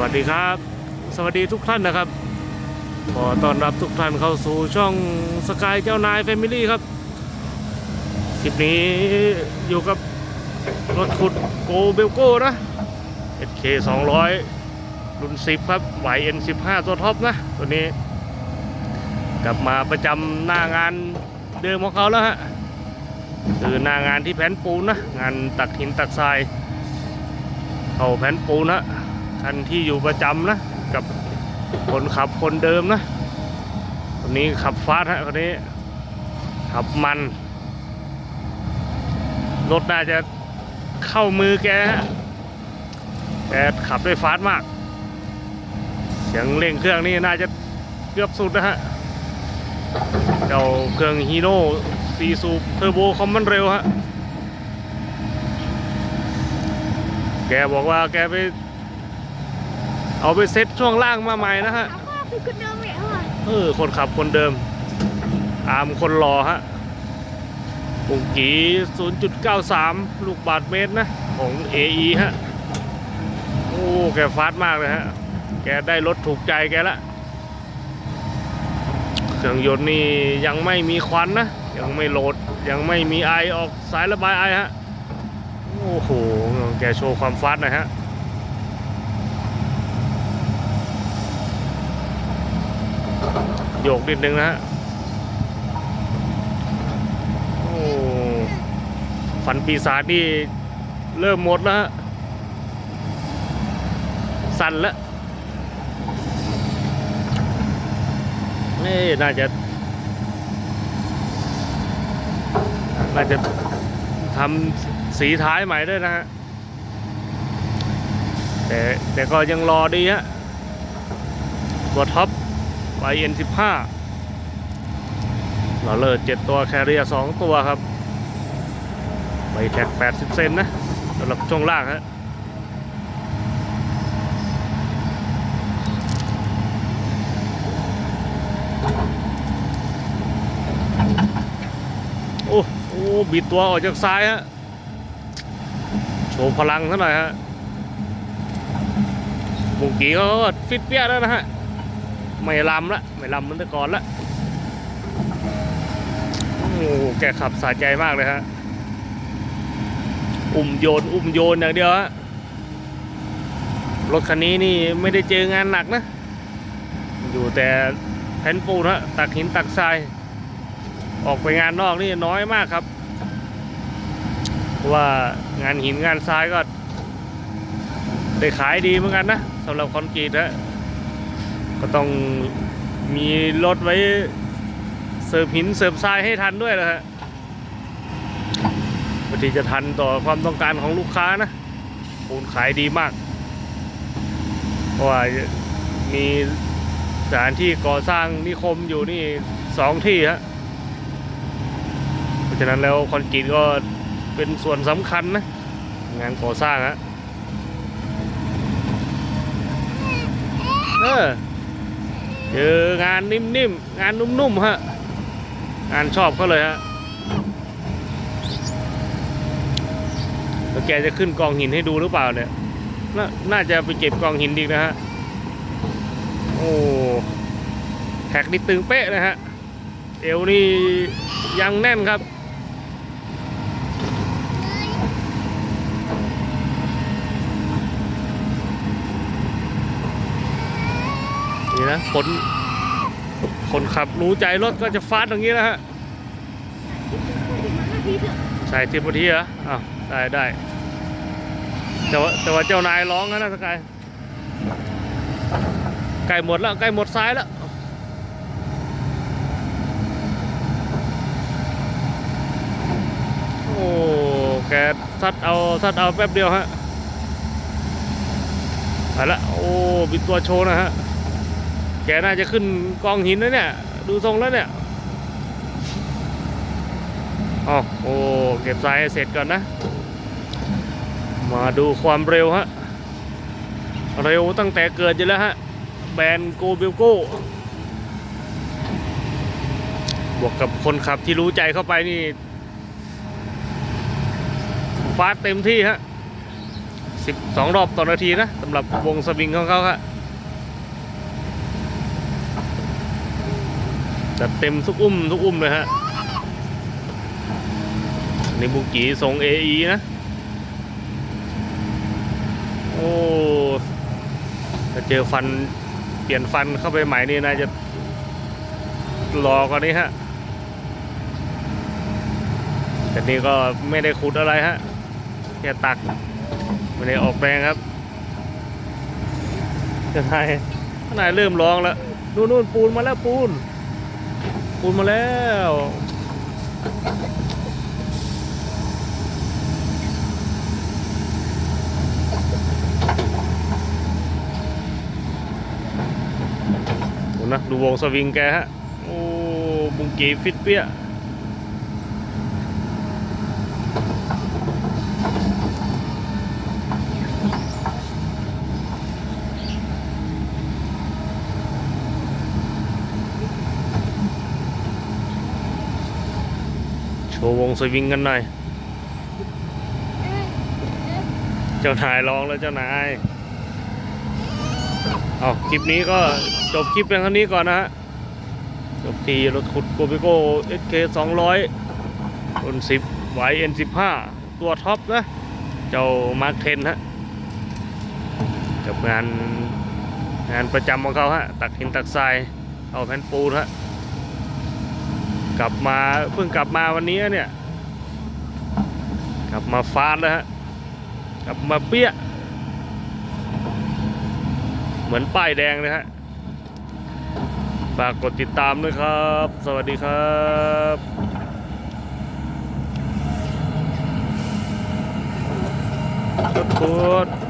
วัสดีครับ สวัสดีทุกท่านนะครับ ขอต้อนรับทุกท่านเข้าสู่ช่องสกายเจ้านายแฟมิลี่ครับคลิปนี้อยู่กับรถขุดโกเบลโก้นะ SK 200 รุ่น 10 ครับ YN 15ตัวท็อปนะ ตัวนี้ กลับมาประจำหน้างานเดิมของเขาแล้วฮะคือหน้างานที่แผ่นปูนนะ งานตักหินตักทราย เข้าแผ่นปูนนะ คันที่อยู่ประจำนะ กับคนขับคนเดิมนะคนนี้ขับฟาสฮะคนนี้ ขับมัน รถน่าจะเข้ามือแกฮะแกขับด้วยฟาสมาก เสียงเร่งเครื่องนี่น่าจะเกือบสุดนะฮะเจ้าเครื่องฮีโน่ซีซูเทอร์โบคอมมันเร็วฮะ แกบอกว่าแกไป เอาไปเซ็ตช่วงล่างมาใหม่นะฮะถามว่าคือคนเดิมเนี่ยเหรอเออคนขับคนเดิม อามคนรอฮะปุงกี0.93 ลูกบาทเมตรนะ ของ AE ฮะ โอ้ แกฟาสต์มากเลยฮะ แกได้รถถูกใจแกละ เครื่องยนต์นี่ยังไม่มีควันนะ ยังไม่โหลด ยังไม่มีไอออกสายระบายไอฮะ โอ้โห แกโชว์ความฟาสต์หนะฮะ โยกนิดนึงนะฮะโอ้ฟันปีศาจนี่เริ่มหมดแล้วฮะสั่นแล้วนี่น่าจะ น่าจะทำสีท้ายใหม่ด้วยนะฮะ แต่แต่ก็ยังรอดีฮะตัวท็อป YN 15เราเลิศ7ตัวแคเรีย2ตัวครับใบแท็ก80 เซนนะสำหรับช่วงล่างฮะโอ้โอ้บิดตัวออกจากซ้ายฮะ โชว์พลังเท่าหน่อยฮะบุงกีเขาก็ฟิตเปี้ยแล้วนะฮะ ไม่ลำละไม่ลำเหมือนแต่ก่อนละโอ้แกขับสะใจมากเลยฮะอุ้มโยนอุ้มโยนอย่างเดียวฮะรถคันนี้นี่ไม่ได้เจองานหนักนะ อยู่แต่แผ่นปูนฮะตักหินตักทราย ออกไปงานนอกนี่น้อยมากครับเพราะว่างานหินงานทรายก็ได้ขายดีเหมือนกันนะสำหรับคอนกรีตฮะ ก็ต้องมีรถไว้เสิร์ฟหินเสิร์ฟทรายให้ทันด้วยนะฮะพอดีจะทันต่อความต้องการของลูกค้านะปูนขายดีมาก เพราะว่ามีสถานที่ก่อสร้างนิคมอยู่นี่สองที่ฮะ เพราะฉะนั้นแล้วคอนกรีตก็เป็นส่วนสำคัญนะ งานก่อสร้างฮะ เออ เจองานนิ่มๆ งานนุ่มๆ ฮะ งานชอบเขาเลยฮะแล้วแกจะขึ้นกองหินให้ดูหรือเปล่าเนี่ยนน่าจะไปเก็บกองหินดีนะฮะ โอ้แท็กนี่ตึงเป๊ะนะฮะ เอวนี่ยังแน่นครับ นะ คนคนขับรู้ใจรถก็จะฟาดอย่างนี้นะฮะพี่เถอะใส่ทิปทีเหรออ้าวได้ได้แต่ว่าแต่ว่าเจ้านายร้องนะนะสกายใกล้หมดแล้วใกล้หมดซ้ายแล้วโอ้แกซัดเอาซัดเอาแป๊บเดียวฮะไปละโอ้บิดตัวโชว์นะฮะ แกน่าจะขึ้นกองหินแล้วเนี่ย ดูทรงแล้วเนี่ยอ๋อโอ้เก็บทรายเสร็จก่อนนะ มาดูความเร็วฮะ เร็วตั้งแต่เกิดอยู่แล้วฮะ แบรนโกเบลโก้ บวกกับคนขับที่รู้ใจเข้าไปนี่ฟาดเต็มที่ฮะสิบสองรอบต่อนาทีนะสำหรับวงสวิงของเขาครับ จะเต็มทุกอุ้มทุกอุ้มเลยฮะนี่บุกีทรง AE นะ โอ้ถ้าเจอฟันเปลี่ยนฟันเข้าไปใหม่นี่น่าจะรอกว่านี้ฮะแต่นี่ก็ไม่ได้ขุดอะไรฮะแค่ตักไม่ได้ออกแรงครับจะนายนายเริ่มร้องแล้วนู่นนู่นปูนมาแล้วปูน ปูนมาแล้วนะดูวงสวิงแกฮะ โอ้บุงกีฟิตเปี้ย วงสวิงกันหน่อย เจ้านายร้องแล้วเจ้านาย เอาคลิปนี้ก็จบคลิปเพียงเท่านี้ก่อนนะฮะ จบทีรถขุดโกบิโก้เอสเคสองร้อยรุ่นสิบไวเอ็นสิบห้าตัวท็อปนะ เจ้ามาร์คเทนฮะกับงานงานประจำของเขาฮะ ตักหินตักทรายเอาแผ่นปูนฮะ กลับมาเพิ่งกลับมาวันนี้เนี่ย กลับมาฟาดแล้วฮะกลับมาเปี้ย เหมือนป้ายแดงเลยฮะฝากกดติดตามด้วยครับ สวัสดีครับกดกด